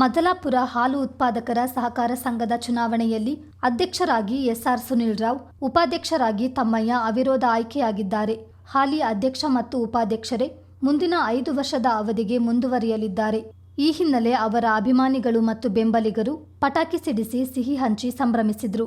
ಮದಲಾಪುರ ಹಾಲು ಉತ್ಪಾದಕರ ಸಹಕಾರ ಸಂಘದ ಚುನಾವಣೆಯಲ್ಲಿ ಅಧ್ಯಕ್ಷರಾಗಿ ಎಸ್ಆರ್ ಸುನಿಲ್ ರಾವ್ ಉಪಾಧ್ಯಕ್ಷರಾಗಿ ತಮ್ಮಯ್ಯ ಅವಿರೋಧ ಆಯ್ಕೆಯಾಗಿದ್ದಾರೆ. ಹಾಲಿ ಅಧ್ಯಕ್ಷ ಮತ್ತು ಉಪಾಧ್ಯಕ್ಷರೇ ಮುಂದಿನ ಐದು ವರ್ಷದ ಅವಧಿಗೆ ಮುಂದುವರಿಯಲಿದ್ದಾರೆ. ಈ ಹಿನ್ನೆಲೆ ಅವರ ಅಭಿಮಾನಿಗಳು ಮತ್ತು ಬೆಂಬಲಿಗರು ಪಟಾಕಿ ಸಿಡಿಸಿ ಸಿಹಿ ಹಂಚಿ ಸಂಭ್ರಮಿಸಿದರು.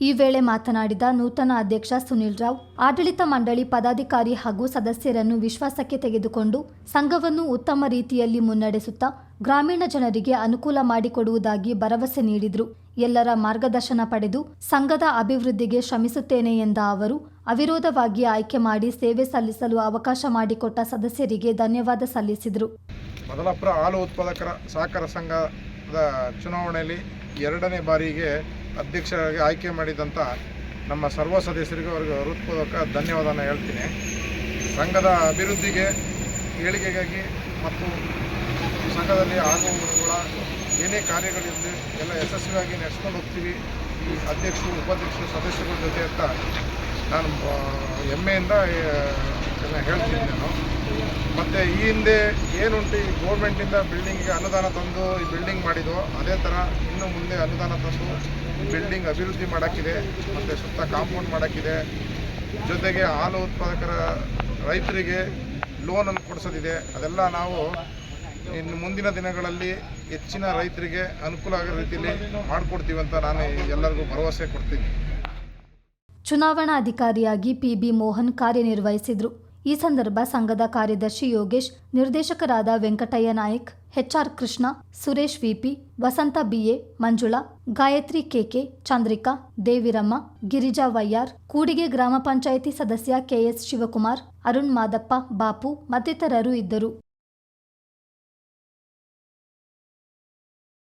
ಈ ವೇಳೆ ಮಾತನಾಡಿದ ನೂತನ ಅಧ್ಯಕ್ಷ ಸುನಿಲ್ ರಾವ್, ಆಡಳಿತ ಮಂಡಳಿ ಪದಾಧಿಕಾರಿ ಹಾಗೂ ಸದಸ್ಯರನ್ನು ವಿಶ್ವಾಸಕ್ಕೆ ತೆಗೆದುಕೊಂಡು ಸಂಘವನ್ನು ಉತ್ತಮ ರೀತಿಯಲ್ಲಿ ಮುನ್ನಡೆಸುತ್ತಾ ಗ್ರಾಮೀಣ ಜನರಿಗೆ ಅನುಕೂಲ ಮಾಡಿಕೊಡುವುದಾಗಿ ಭರವಸೆ ನೀಡಿದರು. ಎಲ್ಲರ ಮಾರ್ಗದರ್ಶನ ಪಡೆದು ಸಂಘದ ಅಭಿವೃದ್ಧಿಗೆ ಶ್ರಮಿಸುತ್ತೇನೆ ಎಂದ ಅವರು, ಅವಿರೋಧವಾಗಿ ಆಯ್ಕೆ ಮಾಡಿ ಸೇವೆ ಸಲ್ಲಿಸಲು ಅವಕಾಶ ಮಾಡಿಕೊಟ್ಟ ಸದಸ್ಯರಿಗೆ ಧನ್ಯವಾದ ಸಲ್ಲಿಸಿದರು. ಮೊದಲ ಹಾಲು ಉತ್ಪಾದಕರ ಸಹಕಾರ ಸಂಘದ ಚುನಾವಣೆಯಲ್ಲಿ ಎರಡನೇ ಬಾರಿಗೆ ಅಧ್ಯಕ್ಷರಾಗಿ ಆಯ್ಕೆ ಮಾಡಿದಂಥ ನಮ್ಮ ಸರ್ವ ಸದಸ್ಯರಿಗೂ ಅವರಿಗೆ ಹೃತ್ಪೂರ್ವಕ ಧನ್ಯವಾದನ ಹೇಳ್ತೀನಿ. ಸಂಘದ ಅಭಿವೃದ್ಧಿಗೆ, ಏಳಿಗೆಗಾಗಿ ಮತ್ತು ಸಂಘದಲ್ಲಿ ಆಗುವುಗಳ ಏನೇ ಕಾರ್ಯಗಳಿರಲಿ ಎಲ್ಲ ಯಶಸ್ವಿಯಾಗಿ ನಡೆಸ್ಕೊಂಡು ಹೋಗ್ತೀವಿ. ಈ ಅಧ್ಯಕ್ಷರು, ಉಪಾಧ್ಯಕ್ಷರು, ಸದಸ್ಯರುಗಳ ಜೊತೆ ಅಂತ ನಾನು ಹೆಮ್ಮೆಯಿಂದ ಹೇಳ್ತೀನಿ ನಾನು. ಮತ್ತು ಈ ಹಿಂದೆ ಏನುಂಟು ಈ ಗೋರ್ಮೆಂಟಿಂದ ಬಿಲ್ಡಿಂಗಿಗೆ ಅನುದಾನ ತಂದು ಈ ಬಿಲ್ಡಿಂಗ್ ಮಾಡಿದ್ದು ಅದೇ ಥರ ಇನ್ನು ಮುಂದೆ ಅನುದಾನ ತಂದು ಬಿಲ್ಡಿಂಗ್ ಅಭಿವೃದ್ಧಿ ಮಾಡೋಕ್ಕಿದೆ, ಮತ್ತು ಸುತ್ತ ಕಾಂಪೌಂಡ್ ಮಾಡೋಕ್ಕಿದೆ. ಜೊತೆಗೆ ಹಾಲು ಉತ್ಪಾದಕರ ರೈತರಿಗೆ ಲೋನನ್ನು ಕೊಡಿಸೋದಿದೆ. ಅದೆಲ್ಲ ನಾವು ಇನ್ನು ಮುಂದಿನ ದಿನಗಳಲ್ಲಿ ಹೆಚ್ಚಿನ ರೈತರಿಗೆ ಅನುಕೂಲ ಆಗೋ ರೀತಿಯಲ್ಲಿ ಮಾಡಿಕೊಡ್ತೀವಿ ಅಂತ ನಾನು ಎಲ್ಲರಿಗೂ ಭರವಸೆ ಕೊಡ್ತೀನಿ. ಚುನಾವಣಾಧಿಕಾರಿಯಾಗಿ ಪಿಬಿ ಮೋಹನ್ ಕಾರ್ಯನಿರ್ವಹಿಸಿದರು. ಈ ಸಂದರ್ಭ ಸಂಘದ ಕಾರ್ಯದರ್ಶಿ ಯೋಗೇಶ್, ನಿರ್ದೇಶಕರಾದ Venkataiah Nayak, HR Krishna, Suresh VP, Vasantha BA, Manjula, Gayathri KK, Chandrika, Deviramma, Girija YR, Kudige ಗ್ರಾಮ ಪಂಚಾಯಿತಿ ಸದಸ್ಯ ಕೆಎಸ್ ಶಿವಕುಮಾರ್, ಅರುಣ್ ಮಾದಪ್ಪ, ಬಾಪು ಮತ್ತಿತರರು ಇದ್ದರು.